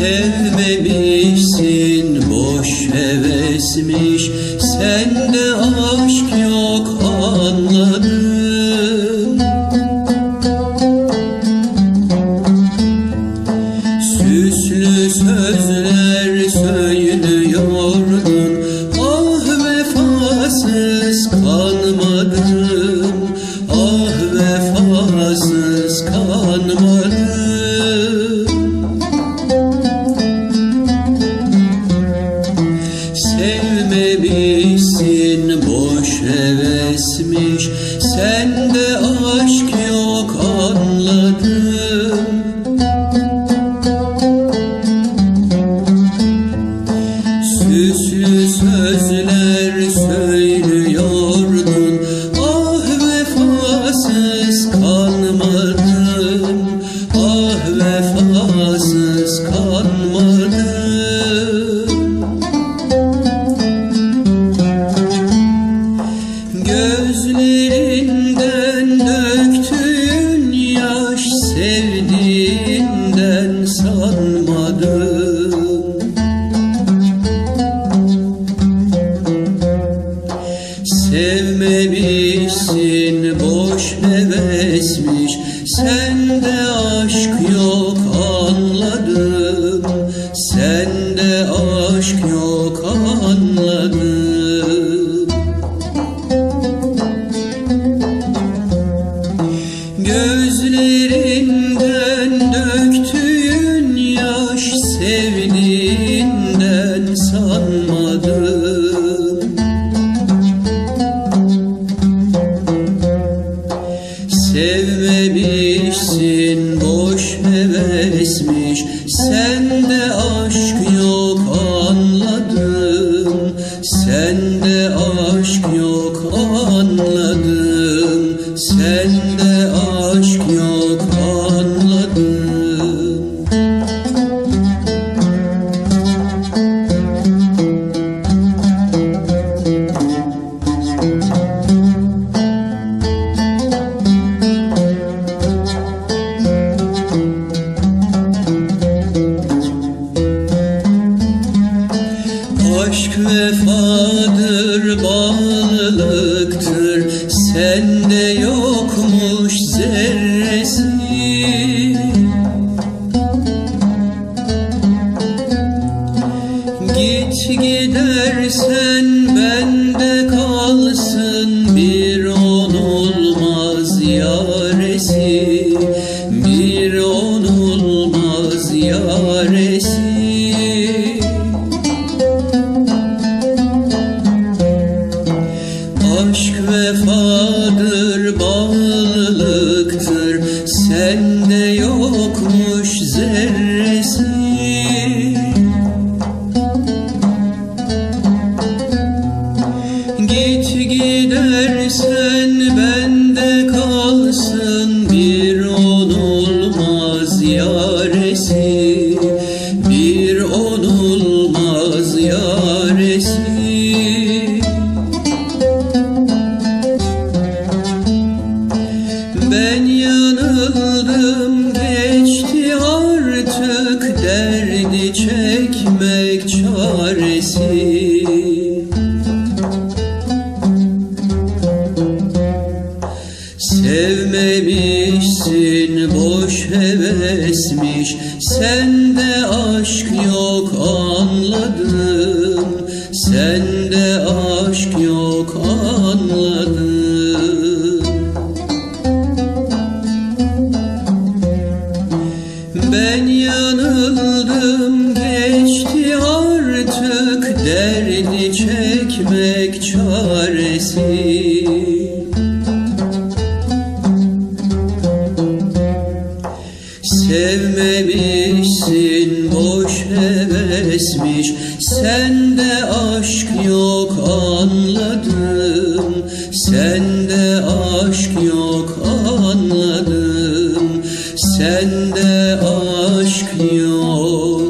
sevmemişsin Boş hevesmiş. Sende aşk yok anladım. Süslü sözler söylüyordun Ah vefasız kalmadın. Sözler söylüyordun Ah vefasız kalmadım Ah vefasız sanmadım Sevmemişsin boş hevesmiş. Sende aşk yok anladım. Sende aşk yok anladım. Sende bağlılıktır Sende yokmuş zerresi. Git gidersen vefadır, bağlılıktır. Sende yokmuş zerresi. Git gidersen bende kalsın Bir on olmaz yaresi. Bir on olmaz yaresi derdi çekmek çaresi. Sevmemişsin boş hevesmiş. Sende aşk yok anladım. Sende aşk yok anladım Ben yanıldım geçti artık derdi çekmek çaresi. Sevmemişsin boş hevesmiş Sende aşk yok anladım sende aşk yok.